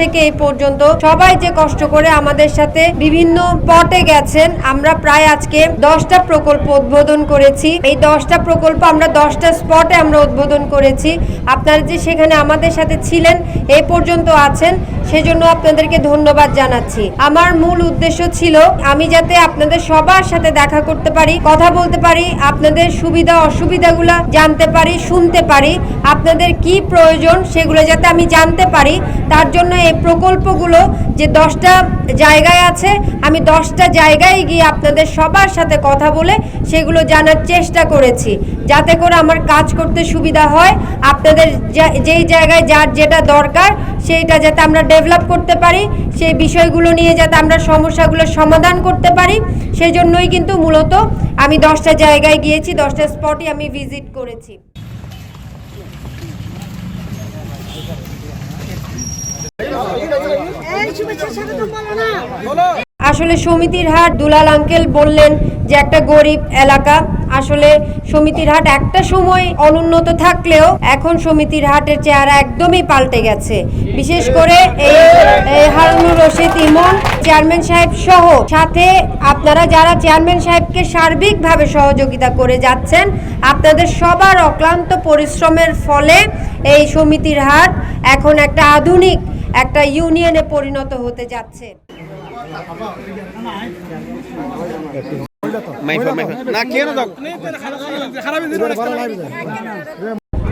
থেকে এই পর্যন্ত সবাই যে কষ্ট করে আমাদের সাথে বিভিন্ন পটে গেছেন, আমরা প্রায় আজকে দশটা প্রকল্প উদ্বোধন করেছি। এই দশটা প্রকল্প আমরা দশটা স্পটে আমরা উদ্বোধন করেছি। আপনারা যে সেখানে আমাদের সাথে ছিলেন এই পর্যন্ত আছেন, সেজন্য আপনাদেরকে ধন্যবাদ জানাচ্ছি। আমার মূল উদ্দেশ্য ছিল, আমি যাতে আপনাদের সবার সাথে দেখা করতে পারি, কথা বলতে পারি, আপনাদের সুবিধা অসুবিধাগুলো জানতে পারি, শুনতে পারি, আপনাদের কি প্রয়োজন সেগুলো যাতে আমি জানতে পারি, তার জন্য প্রকল্পগুলো যে দশটা জায়গায় আছে, আমি দশটা জায়গায় গিয়ে আপনাদের সবার সাথে কথা বলে সেগুলো জানার চেষ্টা করেছি। যাতে করে আমার কাজ করতে সুবিধা হয়, আপনাদের যেই জায়গায় যার যেটা দরকার, সেইটা যাতে আমরা ডেভেলপ করতে পারি, সেই বিষয়গুলো নিয়ে যাতে আমরা সমস্যাগুলো সমাধান করতে পারি সেই জন্যই কিন্তু মূলত আমি দশটা জায়গায় গিয়েছি, দশটা স্পটই আমি ভিজিট করেছি। আসলে সমিতির হাট দুলাল আঙ্কেল বললেন যে একটা গরিব এলাকা। আসলে সমিতির হাট একটা সময় অনুন্নত থাকলেও এখন সমিতির হাটের চেহারা একদমই পাল্টে গেছে। বিশেষ করে এই হারুনুর রশিদ ইমন, চেয়ারম্যান সাহেব সহ। সাথে আপনারা যারা চেয়ারম্যান সাহেবকে সার্বিকভাবে সহযোগিতা করে যাচ্ছেন, আপনাদের সবার অক্লান্ত পরিশ্রমের ফলে এই সমিতির হাট এখন একটা আধুনিক একটা ইউনিয়নে পরিণত হতে যাচ্ছে।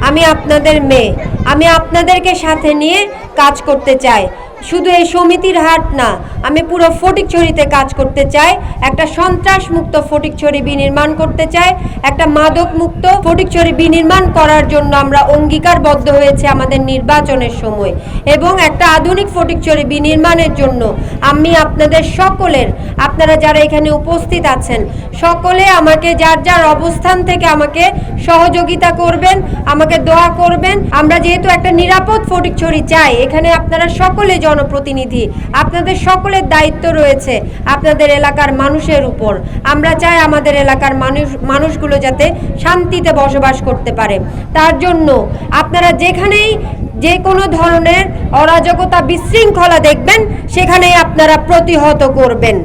আমি আপনাদের মেয়ে। আমি আপনাদেরকে সাথে নিয়ে কাজ করতে চাই। শুধু এই সমিতির হাট না, আমি পুরো ফটিকছড়িতে কাজ করতে চাই, একটা সন্ত্রাস মুক্ত ফটিকছড়ি বিনির্মাণ করতে চাই, একটা মাদক মুক্ত ফটিকছড়ি বিনির্মাণ করার জন্য আমরা অঙ্গীকারবদ্ধ হয়েছে আমাদের নির্বাচনের সময়। এবং একটা আধুনিক ফটিকছড়ি বিনির্মাণের জন্য আমি আপনাদের সকলের, আপনারা যারা এখানে উপস্থিত আছেন, সকলে আমাকে যার যার অবস্থান থেকে আমাকে সহযোগিতা করবেন, আমাকে দোয়া করবেন। আমরা যেহেতু একটা নিরাপদ ফটিকছড়ি চাই, এখানে আপনারা সকলে জনপ্রতিনিধি। আপনাদের সকলের দায়িত্ব রয়েছে আপনাদের এলাকার মানুষের উপর। আমরা চাই আমাদের এলাকার মানুষ মানুষগুলো যাতে শান্তিতে বসবাস করতে পারে। তার জন্য আপনারা যেখানেই যে কোনো ধরনের অরাজকতা বিশৃঙ্খলা দেখবেন, সেখানেই আপনারা প্রতিহত করবেন।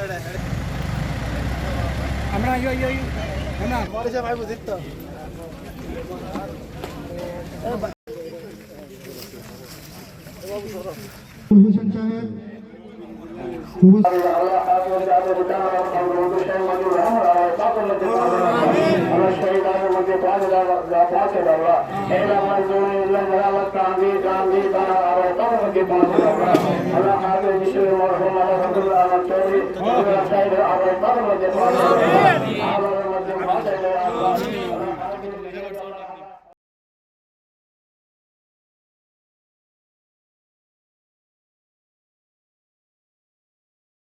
હમણાં આવ્યો આવ્યો હમણાં મારે છે ભાઈ બુદ્ધિત તો ભૂષણ સાહેબ ખૂબ ગાંધી ગાંધી না হোসেন সাহেব Allah